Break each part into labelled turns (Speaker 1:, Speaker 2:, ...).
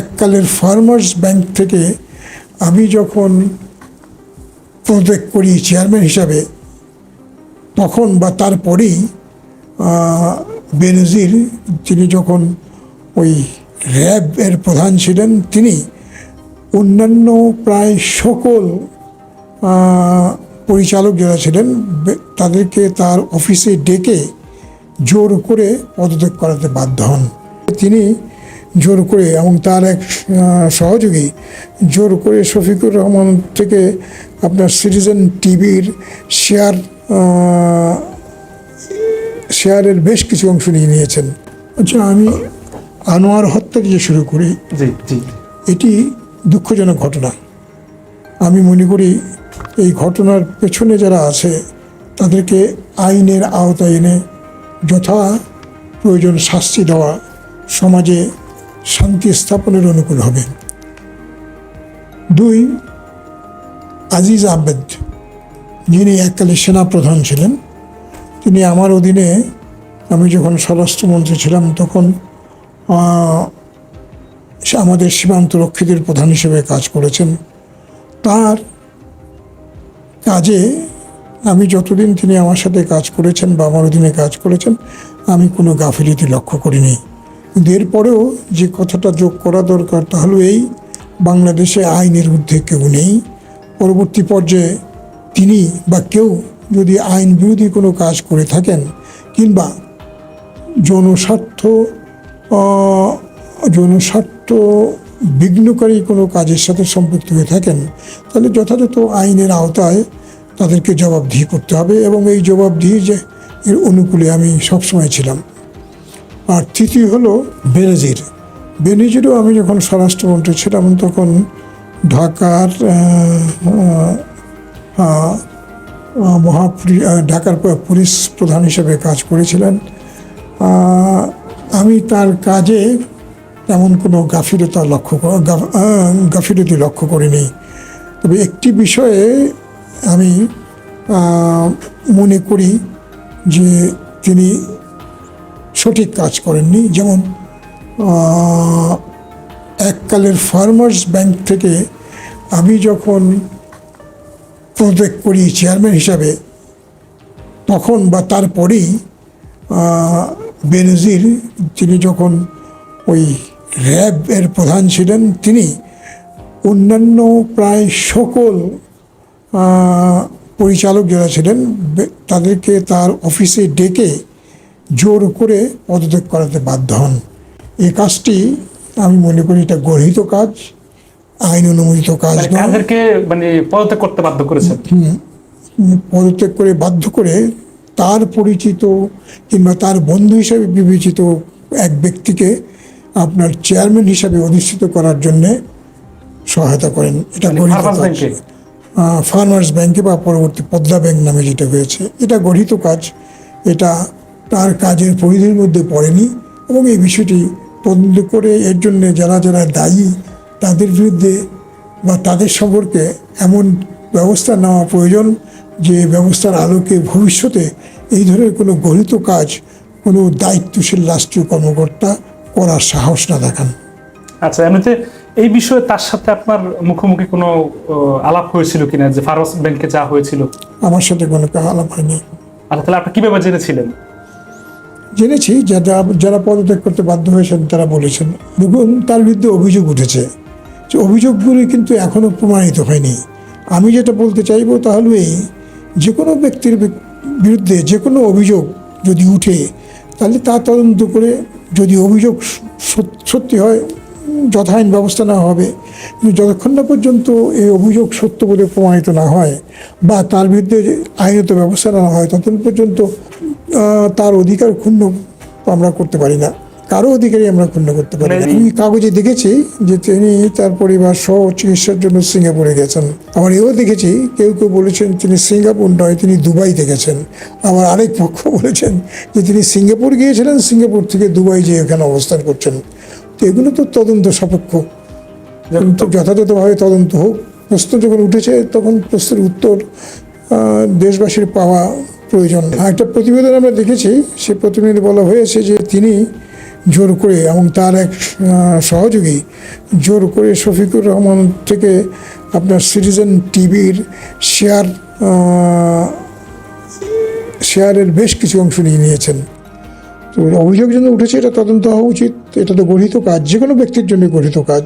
Speaker 1: এককালের farmers bank থেকে আমি যখন পদত্যাগ করি চেয়ারম্যান হিসাবে, তখন বা তারপরেই বেনজির তিনি যখন ওই র্যাব এর প্রধান ছিলেন, তিনি অন্যান্য প্রায় সকল পরিচালক যারা ছিলেন তাদেরকে তার অফিসে ডেকে জোর করে পদত্যাগ করাতে বাধ্য হন। তিনি জোর করে এবং তার এক সহযোগী জোর করে শফিকুর রহমান থেকে আপনার সিটিজেন টিভির শেয়ার শেয়ারের বেশ কিছু অংশ নিয়ে নিয়েছেন। আচ্ছা আমি আনোয়ার হত্যা দিয়ে শুরু করি এটি দুঃখজনক ঘটনা। আমি মনে করি এই ঘটনার পেছনে যারা আছে তাদেরকে আইনের আওতায় এনে যথা প্রয়োজন শাস্তি দেওয়া সমাজে শান্তি স্থাপনের অনুকূল হবে। দুই, আজিজ আহমেদ, যিনি এককালে সেনাপ্রধান ছিলেন, তিনি আমার অধীনে আমি যখন স্বরাষ্ট্রমন্ত্রী ছিলাম তখন আমাদের সীমান্ত রক্ষীদের প্রধান হিসেবে কাজ করেছেন। তার কাজে আমি যতদিন তিনি আমার সাথে কাজ করেছেন বা আমার অধীনে কাজ করেছেন, আমি কোনো গাফিলিতি লক্ষ্য করিনি। কিন্তু এরপরেও যে কথাটা যোগ করা দরকার তা হলো এই বাংলাদেশে আইনের ঊর্ধ্বে কেউ নেই। পরবর্তী পর্যায়ে তিনি বা কেউ যদি আইন বিরোধী কোনো কাজ করে থাকেন কিংবা জনস্বার্থ জনস্বার্থ বিঘ্নকারী কোনো কাজের সাথে সম্পৃক্ত হয়ে থাকেন, তাহলে যথাযথ আইনের আওতায় তাদেরকে জবাবদিহি করতে হবে এবং এই জবাবদিহি যে এর অনুকূলে আমি সবসময় ছিলাম। আর তৃতীয় হলো বেনজির। বেনজিরও আমি যখন স্বরাষ্ট্রমন্ত্রী ছিলাম, তখন ঢাকার মহাপুরি ঢাকার পুলিশ প্রধান হিসেবে কাজ করেছিলেন। আমি তার কাজে তেমন কোনো গাফিলতা লক্ষ্য গাফিলতি লক্ষ্য করিনি। তবে একটি বিষয়ে আমি মনে করি যে তিনি সঠিক কাজ করেননি। যেমন এককালের ফার্মার্স ব্যাংক থেকে আমি যখন পদত্যাগ করি চেয়ারম্যান হিসাবে, তখন বা তারপরেই বেনজির তিনি যখন ওই র্যাব এর প্রধান ছিলেন, তিনি অন্যান্য প্রায় সকল পরিচালক যারা ছিলেন তাদেরকে তার অফিসে ডেকে জোর করে পদত্যাগ করাতে বাধ্য হন। এই কাজটি আমি মনে করি এটা গর্হিত কাজ আইন অনুমোদিত কাজ
Speaker 2: মানে তাদেরকে মানে পদত্যাগ করতে বাধ্য করেছেন?
Speaker 1: পদত্যাগ করে বাধ্য করে তার পরিচিত কিংবা তার বন্ধু হিসাবে বিবেচিত এক ব্যক্তিকে আপনার চেয়ারম্যান হিসাবে অধিষ্ঠিত করার জন্যে সহায়তা করেন। এটা
Speaker 2: মানে
Speaker 1: গঠিত
Speaker 2: ফার্মার্স
Speaker 1: কাজ।
Speaker 2: ব্যাংকে?
Speaker 1: ফার্মার্স ব্যাংকে বা পরবর্তী পদ্মা ব্যাংক নামে যেটা হয়েছে। এটা গঠিত কাজ। এটা তার কাজের পরিধির মধ্যে পড়েনি এবং এই বিষয়টি তদন্ত করে এর জন্য যারা যারা দায়ী তাদের বিরুদ্ধে বা তাদের সম্পর্কে এমন ব্যবস্থা নেওয়া প্রয়োজন যে ব্যবস্থার আলোকে ভবিষ্যতে এই ধরনের কোনো গঠিত কাজ কোনো দায়িত্বশীল রাষ্ট্রীয় কর্মকর্তা করার সাহস না দেখান।
Speaker 2: আচ্ছা এমনিতে এই বিষয়ে তার সাথে আপনার মুখোমুখি কোনো আলাপ হয়েছিল কিনা? যে ফার্মাস ব্যাংকে যা হয়েছিল?
Speaker 1: আমার সাথে কোনো আলাপ হয়নি।
Speaker 2: আচ্ছা তাহলে আপনি কীভাবে জেনেছিলেন?
Speaker 1: জেনেছি যারা যারা পদত্যাগ করতে বাধ্য হয়েছেন, তারা বলেছেন। দেখুন, তার বিরুদ্ধে অভিযোগ উঠেছে। যে অভিযোগগুলি কিন্তু এখনও প্রমাণিত হয়নি। আমি যেটা বলতে চাইব তাহলে এই, যে কোনো ব্যক্তির বিরুদ্ধে যে কোনো অভিযোগ যদি উঠে, তাহলে তা তদন্ত করে যদি অভিযোগ সত্যি হয় যথাআইন ব্যবস্থা নেওয়া হবে। কিন্তু যতক্ষণ না পর্যন্ত এই অভিযোগ সত্য বলে প্রমাণিত না হয়, বা তার বিরুদ্ধে আইনত ব্যবস্থা নেওয়া হয় ততক্ষণ পর্যন্ত তার অধিকার ক্ষুণ্ণ আমরা করতে পারি না। কারও অধিকারই আমরা ক্ষুণ্ণ করতে পারি না। আমি কাগজে দেখেছি যে তিনি তার পরিবার সহ চিকিৎসার জন্য সিঙ্গাপুরে গেছেন। আবার এও দেখেছি কেউ কেউ বলেছেন তিনি সিঙ্গাপুর নয় তিনি দুবাইতে গেছেন। আবার আরেক পক্ষ বলেছেন যে তিনি সিঙ্গাপুর গিয়েছিলেন সিঙ্গাপুর থেকে দুবাই যেয়ে এখানে অবস্থান করছেন। তো এগুলো তো তদন্ত সাপেক্ষ। কিন্তু যথাযথভাবে তদন্ত হোক প্রশ্ন যখন উঠেছে তখন প্রশ্নের উত্তর দেশবাসীর পাওয়া প্রয়োজন। একটা প্রতিবেদন আমরা দেখেছি, সে প্রতিবেদনে বলা হয়েছে যে তিনি জোর করে এবং তার এক সহযোগী জোর করে শফিকুর রহমান থেকে আপনার সিটিজেন টিভির শেয়ার শেয়ারের বেশ কিছু অংশ নিয়ে নিয়েছেন। তো অভিযোগ জন্য উঠেছে এটা তদন্ত হওয়া উচিত। এটা তো গঠিত কাজ যে কোনো ব্যক্তির জন্য গঠিত কাজ,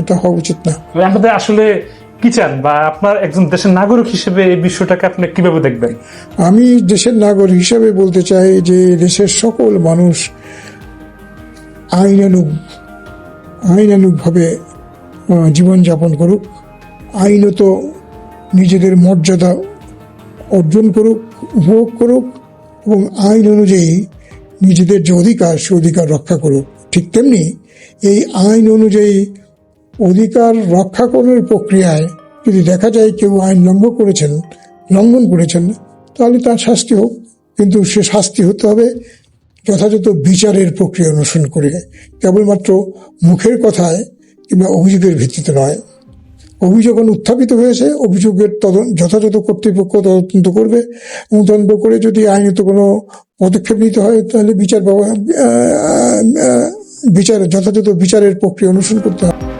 Speaker 1: এটা হওয়া উচিত না।
Speaker 2: আসলে কি চান? বা আপনার একজন দেশের নাগরিক হিসেবে এই বিষয়টাকে আপনি কীভাবে দেখবেন?
Speaker 1: আমি দেশের নাগরিক হিসাবে বলতে চাই যে দেশের সকল মানুষ আইনানুগ, আইনানুগভাবে জীবনযাপন করুক, আইনত নিজেদের মর্যাদা অর্জন করুক, উপভোগ করুক, এবং আইন অনুযায়ী নিজেদের যে অধিকার, সে অধিকার রক্ষা করুক। ঠিক তেমনি এই আইন অনুযায়ী অধিকার রক্ষা করার প্রক্রিয়ায় যদি দেখা যায় কেউ আইন লঙ্ঘন করেছেন লঙ্ঘন করেছেন, তাহলে তার শাস্তি হোক। কিন্তু সে শাস্তি হতে হবে যথাযথ বিচারের প্রক্রিয়া অনুসরণ করে। কেবলমাত্র মুখের কথায় কিংবা অভিযোগের ভিত্তিতে নয়। অভিযোগ উত্থাপিত হয়েছে, অভিযোগের তদন্ত, যথাযথ কর্তৃপক্ষ তদন্ত করবে। এবং তদন্ত করে যদি আইনত কোনো পদক্ষেপ নিতে হয়, তাহলে বিচার বিচার, যথাযথ বিচারের প্রক্রিয়া অনুসরণ করতে হবে।